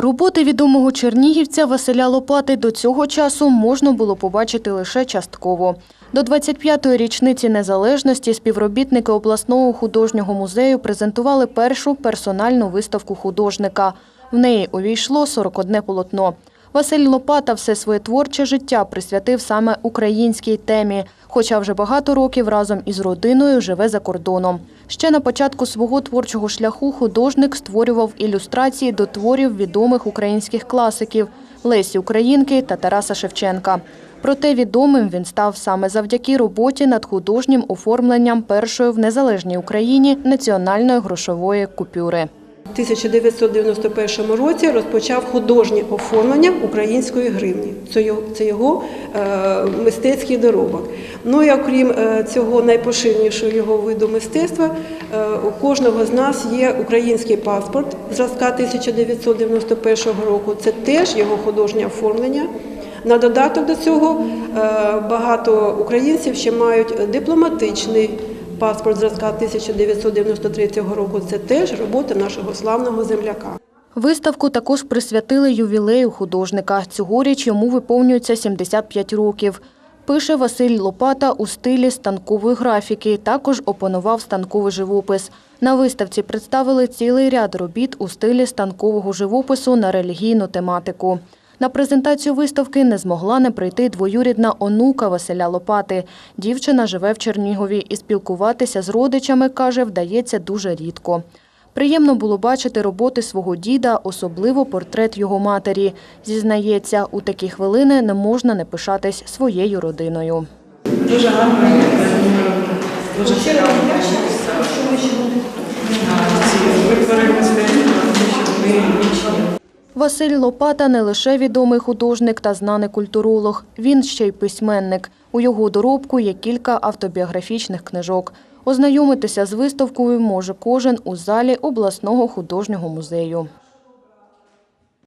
Роботи відомого чернігівця Василя Лопати до цього часу можна було побачити лише частково. До 25-ї річниці незалежності співробітники обласного художнього музею презентували першу персональну виставку художника. В неї увійшло 41 полотно. Василь Лопата все своє творче життя присвятив саме українській темі, хоча вже багато років разом із родиною живе за кордоном. Ще на початку свого творчого шляху художник створював ілюстрації до творів відомих українських класиків Лесі Українки та Тараса Шевченка. Проте відомим він став саме завдяки роботі над художнім оформленням першої в незалежній Україні національної грошової купюри. У 1991 році розпочав художнє оформлення української гривні. Це його, це його е, мистецький доробок. Ну і окрім е, цього найпоширенішого його виду мистецтва, е, у кожного з нас є український паспорт зразка 1991 року. Це теж його художнє оформлення. На додаток до цього е, багато українців ще мають дипломатичний паспорт зразка 1993 року. Це теж робота нашого славного земляка. Виставку також присвятили ювілею художника. Цьогоріч йому виповнюється 75 років. Пише Василь Лопата у стилі станкової графіки, також опанував станковий живопис. На виставці представили цілий ряд робіт у стилі станкового живопису на релігійну тематику. На презентацію виставки не змогла не прийти двоюрідна онука Василя Лопати. Дівчина живе в Чернігові і спілкуватися з родичами, каже, вдається дуже рідко. Приємно було бачити роботи свого діда, особливо портрет його матері. Зізнається, у такі хвилини не можна не пишатись своєю родиною. Дуже гарно. Дуже щиро що ви ще витворили мистецтво, що ви вічні. Василь Лопата не лише відомий художник та знаний культуролог, він ще й письменник. У його доробку є кілька автобіографічних книжок. Ознайомитися з виставкою може кожен у залі обласного художнього музею.